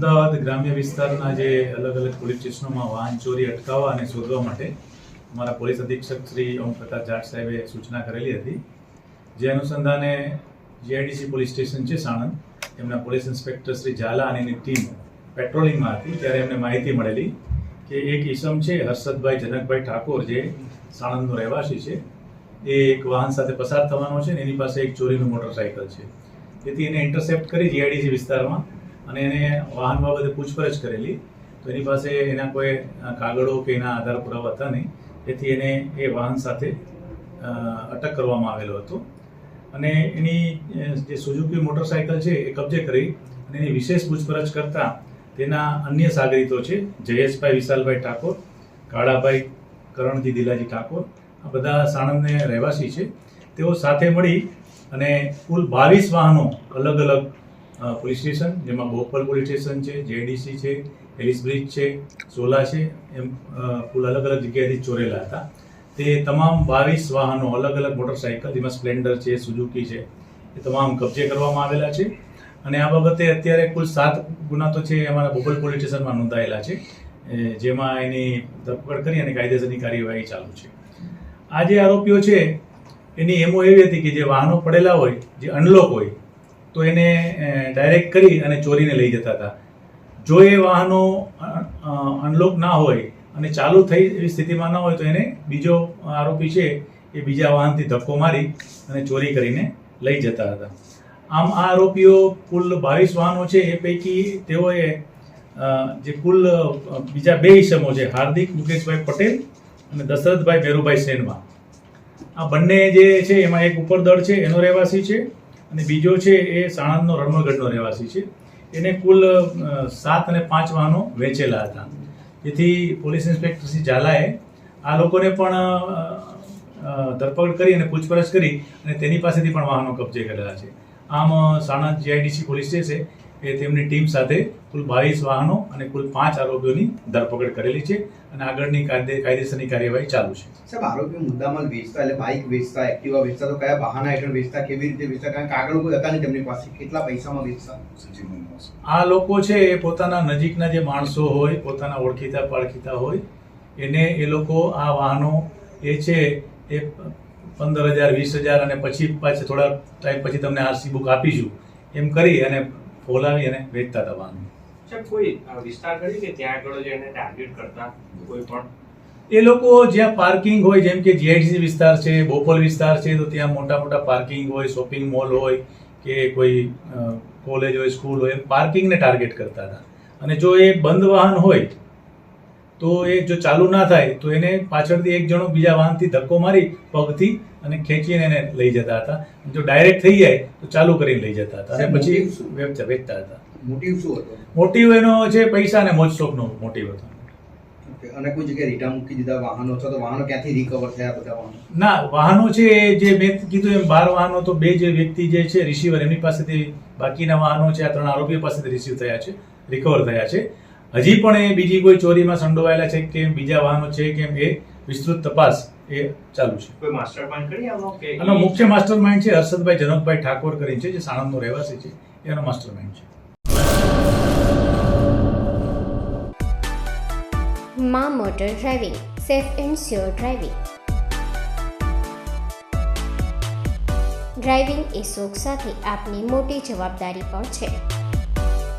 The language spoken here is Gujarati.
અમદાવાદ ગ્રામ્ય વિસ્તારના જે અલગ અલગ પોલીસ સ્ટેશનોમાં વાહન ચોરી, અટકાવવા અને શોધવા માટે અમારા પોલીસ અધિક્ષક શ્રી ઓમ પ્રકાશ જાટ સાહેબે સૂચના કરેલી હતી. જે અનુસંધાને જીઆઈડીસી પોલીસ સ્ટેશન છે સાણંદ. એમના પોલીસ ઇન્સ્પેક્ટર શ્રી ઝાલા અને એની ટીમ પેટ્રોલિંગમાં હતી. ત્યારે એમને માહિતી મળેલી કે એક ઈસમ છે, હર્ષદભાઈ જનકભાઈ ઠાકોર, જે સાણંદનો રહેવાસી છે. એ એક વાહન સાથે પસાર થવાનો છે ને એની પાસે એક ચોરીનું મોટરસાયકલ છે. તેથી એને ઇન્ટરસેપ્ટ કરી જીઆઈડીસી વિસ્તારમાં અને એને વાહન બાબતે પૂછપરછ કરેલી. તો એની પાસે એના કોઈ કાગળો કે એના આધાર પુરાવા હતા નહીં. તેથી એને એ વાહન સાથે અટક કરવામાં આવેલો હતો. અને એની જે સુઝુકી મોટરસાયકલ છે એ કબજે કરી અને એની વિશેષ પૂછપરછ કરતા તેના અન્ય સાગરીતો છે, જયેશભાઈ વિશાલભાઈ ઠાકોર, કાળાભાઈ કરણજી દિલાજી ઠાકોર, આ બધા સાણંદને રહેવાસી છે. તેઓ સાથે મળી અને કુલ બાવીસ વાહનો અલગ અલગ પોલીસ સ્ટેશન, જેમાં બોપલ પોલીસ સ્ટેશન છે જેડીસી છે એલિસ બ્રિજ છે, સોલા છે, એમ ફૂલ અલગ અલગ જગ્યાએથી ચોરેલા હતા. તે તમામ બાવીસ વાહનો, અલગ અલગ મોટરસાયકલ જેમાં સ્પ્લેન્ડર છે સુઝુકી છે, એ તમામ કબજે કરવામાં આવેલા છે. અને આ બાબતે અત્યારે કુલ સાત ગુના તો છે, અમારા બોપલ પોલીસ સ્ટેશનમાં નોંધાયેલા છે. જેમાં એની ધરપકડ કરી અને કાયદેસરની કાર્યવાહી ચાલુ છે. આ જે આરોપીઓ છે, એની એમો એવી હતી કે જે વાહનો પડેલા હોય, જે અનલોક હોય તો એને ડાયરેક્ટ કરી અને ચોરીને લઈ જતા હતા. જો એ વાહનો અનલોક ના હોય અને ચાલુ થઈ એવી સ્થિતિમાં ના હોય તો એને બીજો આરોપી છે એ બીજા વાહનથી ધક્કો મારી અને ચોરી કરીને લઈ જતા હતા. આમ આ આરોપીઓ કુલ બાવીસ વાહનો છે, એ પૈકી તેઓએ જે કુલ બીજા બે ઇસમો છે, હાર્દિક મુકેશભાઈ પટેલ અને દશરથભાઈ ભેરુભાઈ સેનવા આ બંને જે છે, એમાં એક ઉપરદળ છે, એનો રહેવાસી છે. અને બીજો છે એ સાણંદનો રણમગઢનો રહેવાસી છે. એને કુલ સાત અને પાંચ વાહનો વેચેલા હતા. જેથી પોલીસ ઇન્સ્પેક્ટર શ્રી ઝાલાએ આ લોકોને પણ ધરપકડ કરી અને પૂછપરછ કરી અને તેની પાસેથી પણ વાહનો કબજે કરેલા છે. આમ સાણંદ જીઆઈડીસી પોલીસ સ્ટેશન એ તેમની ટીમ સાથે કુલ બાવીસ વાહનો અને કુલ પાંચ આરોપીઓની ધરપકડ કરેલી છે અને આગળની કાયદે કાયદેસરની કાર્યવાહી ચાલુ છે. સાહેબ આરોપીઓ મુદ્દામાલ વેચતા એટલે બાઇક વેચતા એક્ટિવા વેચતા તો કયા બહાના હેઠળ વેચતા કેવી રીતે વેચતા? કારણ કે આગળ કોઈ હતા નહીં તેમની પાસે. કેટલા પૈસામાં વેચતા? આ લોકો છે એ પોતાના નજીકના જે માણસો હોય પોતાના ઓળખીતા પાળખીતા હોય એને એ લોકો આ વાહનો એ છે એ પંદર હજાર વીસ હજાર અને પછી પાછા થોડા ટાઈમ પછી તમને આરસી બુક આપીશું. એમ કરી અને ફોલાવી અને વેચતા હતા કોઈ વિસ્તાર કરી કે ત્યાં આગળ જેને ટાર્ગેટ કરતા કોઈ પણ? એ લોકો જ્યાં પાર્કિંગ હોય જેમ કે જીઆઈડીસી વિસ્તાર છે બોપલ વિસ્તાર છે તો ત્યાં મોટા મોટા પાર્કિંગ હોય શોપિંગ મોલ હોય કે કોઈ કોલેજ હોય સ્કૂલ હોય પાર્કિંગને ટાર્ગેટ કરતા હતા. અને જો એ બંધ વાહન હોય તો એ જો ચાલુ ના થાય તો એને પાછળથી એક જણો બીજા વાહનથી ધક્કો મારી પગથી અને ખેંચીને એને લઈ જતા હતા. જો ડાયરેક્ટ થઈ જાય તો ચાલુ કરીને લઈ જતા હતા. અને પછી વેચતા વેચતા હતા. મોટિવ શું હતો? મોટિવ એનો છે પૈસા અને મોજ શોખનો મોટિવ હતો. અને કોઈ જગ્યાએ રિટર્ન મૂકી દીધા વાહનો? અથવા તો વાહનો ક્યાંથી રિકવર થયા બધા વાહનો? ના વાહનો છે જે મેં કીધું એમ બાર વાહનો તો બે જે વ્યક્તિ જે છે રિસીવર એમની પાસેથી બાકીના વાહનો છે આ ત્રણ આરોપીઓ પાસેથી રિસીવ થયા છે રિકવર થયા છે. હજી પણ એ બીજી કોઈ ચોરીમાં સંડોવાયેલા છે કે બીજા વાહનો છે કેમ એ વિસ્તૃત તપાસ એ ચાલુ છે. કોઈ માસ્ટર માઇન્ડ કરી આવો કે આનો મુખ્ય માસ્ટર માઇન્ડ છે હર્ષદભાઈ જનકભાઈ ઠાકોર કરીને છે જે સાણંદનો રહેવાસી છે. એનો માસ્ટર માઇન્ડ છે. માં motor driving safe and sure driving. Driving એ શોખ સાથે આપની મોટી જવાબદારી પણ છે.